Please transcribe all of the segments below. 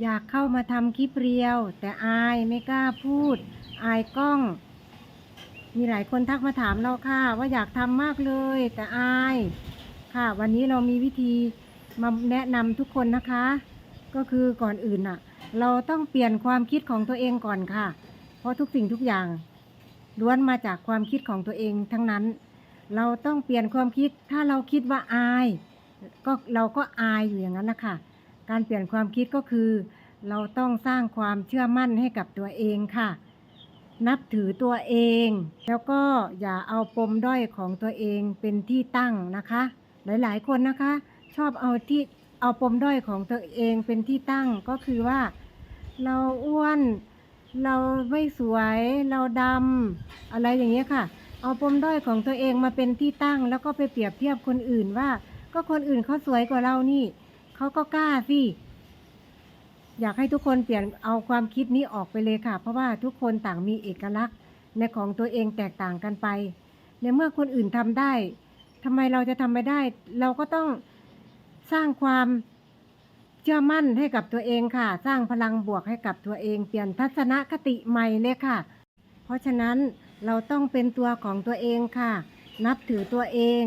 อยากเข้ามาทำคลิปเรียว แต่อายไม่กล้าพูด อายกล้อง มีหลายคนทักมาถามเราค่ะ ว่าอยากทำมากเลย แต่อาย ค่ะ วันนี้เรามีวิธีมาแนะนำทุกคนนะคะ ก็คือก่อนอื่นน่ะ เราต้องเปลี่ยนความคิดของตัวเองก่อนค่ะ เพราะทุกสิ่งทุกอย่างล้วนมาจากความคิดของตัวเองทั้งนั้น เราต้องเปลี่ยนความคิดถ้าเราคิดว่าอาย ก็เราก็อายอยู่อย่างนั้นนะคะ การเปลี่ยนความคิดก็คือ เราต้องสร้างความเชื่อมั่นให้กับตัวเองค่ะ นับถือตัวเอง แล้วก็อย่าเอาปมด้อยของตัวเองเป็นที่ตั้งนะคะ หลาย ๆ คนนะคะ ชอบเอาที่เอาปมด้อยของตัวเองเป็นที่ตั้งก็คือว่า เราอ้วนเราไม่สวยเราดำอะไรอย่างเงี้ยค่ะ เอาปมด้อยของตัวเองมาเป็นที่ตั้ง แล้วก็ไปเปรียบเทียบคนอื่นว่า ก็คนอื่นเขาสวยกว่าเรานี่ เขาก็กล้าสิ อยากให้ทุกคนเปลี่ยนเอาความคิดนี้ออกไปเลยค่ะ เพราะว่าทุกคนต่างมีเอกลักษณ์ในของตัวเองแตกต่างกันไป ในเมื่อคนอื่นทำได้ ทำไมเราจะทำไม่ได้ เราก็ต้องสร้างความเชื่อมั่นให้กับตัวเองค่ะ สร้างพลังบวกให้กับตัวเอง เปลี่ยนทัศนคติใหม่เลยค่ะ เพราะฉะนั้นเราต้องเป็นตัวของตัวเองค่ะ นับถือตัวเอง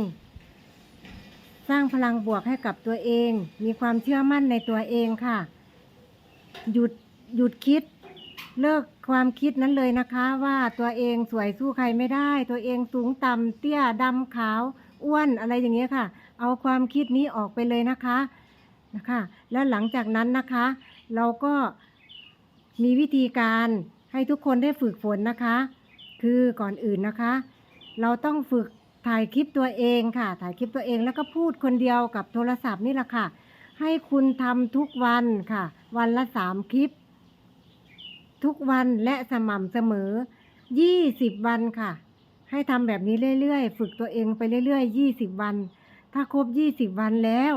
สร้างพลังบวกให้กับตัวเอง มีความเชื่อมั่นในตัวเองค่ะ หยุดหยุดคิด เลิกความคิดนั้นเลยนะคะ ว่าตัวเองสวยสู้ใครไม่ได้ ตัวเองสูงต่ำเตี้ยดำขาวอ้วนอะไรอย่างเงี้ยค่ะ เอาความคิดนี้ออกไปเลยนะคะนะคะ แล้วหลังจากนั้นนะคะ เราก็มีวิธีการให้ทุกคนได้ฝึกฝนนะคะ คือก่อนอื่นนะคะ เราต้องฝึก ถ่ายคลิปตัวเองค่ะ ถ่ายคลิปตัวเองแล้วก็พูดคนเดียวกับโทรศัพท์นี่แหละค่ะ ให้คุณทำทุกวันค่ะ วันละสามคลิป ทุกวันและสม่ำเสมอ20วันค่ะ ให้ทำแบบนี้เรื่อยๆ ฝึกตัวเองไปเรื่อยๆ20วัน ถ้าครบ20วันแล้ว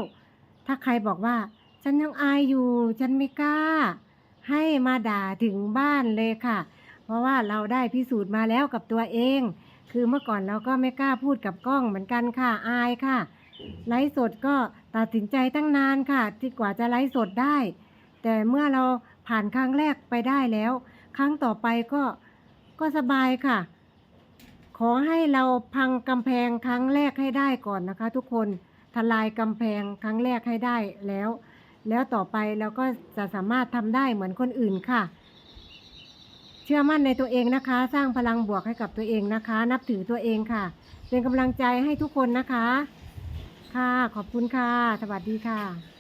ถ้าใครบอกว่า ฉันยังอายอยู่ ฉันไม่กล้า ให้มาด่าถึงบ้านเลยค่ะ เพราะว่าเราได้พิสูจน์มาแล้วกับตัวเอง คือเมื่อก่อนเราก็ไม่กล้าพูดกับกล้องเหมือนกันค่ะอายค่ะ ไลฟ์สดก็ตัดสินใจตั้งนานค่ะ ที่กว่าจะไลฟ์สดได้ แต่เมื่อเราผ่านครั้งแรกไปได้แล้ว ครั้งต่อไปก็ก็สบายค่ะ ขอให้เราพังกำแพงครั้งแรกให้ได้ก่อนนะคะ ทุกคนทลายกำแพงครั้งแรกให้ได้แล้ว แล้วต่อไปเราก็จะสามารถทำได้เหมือนคนอื่นค่ะ เชื่อมั่นในตัวเองนะคะ สร้างพลังบวกให้กับตัวเองนะคะ นับถือตัวเองค่ะ เป็นกำลังใจให้ทุกคนนะคะ ค่ะ ขอบคุณค่ะ สวัสดีค่ะ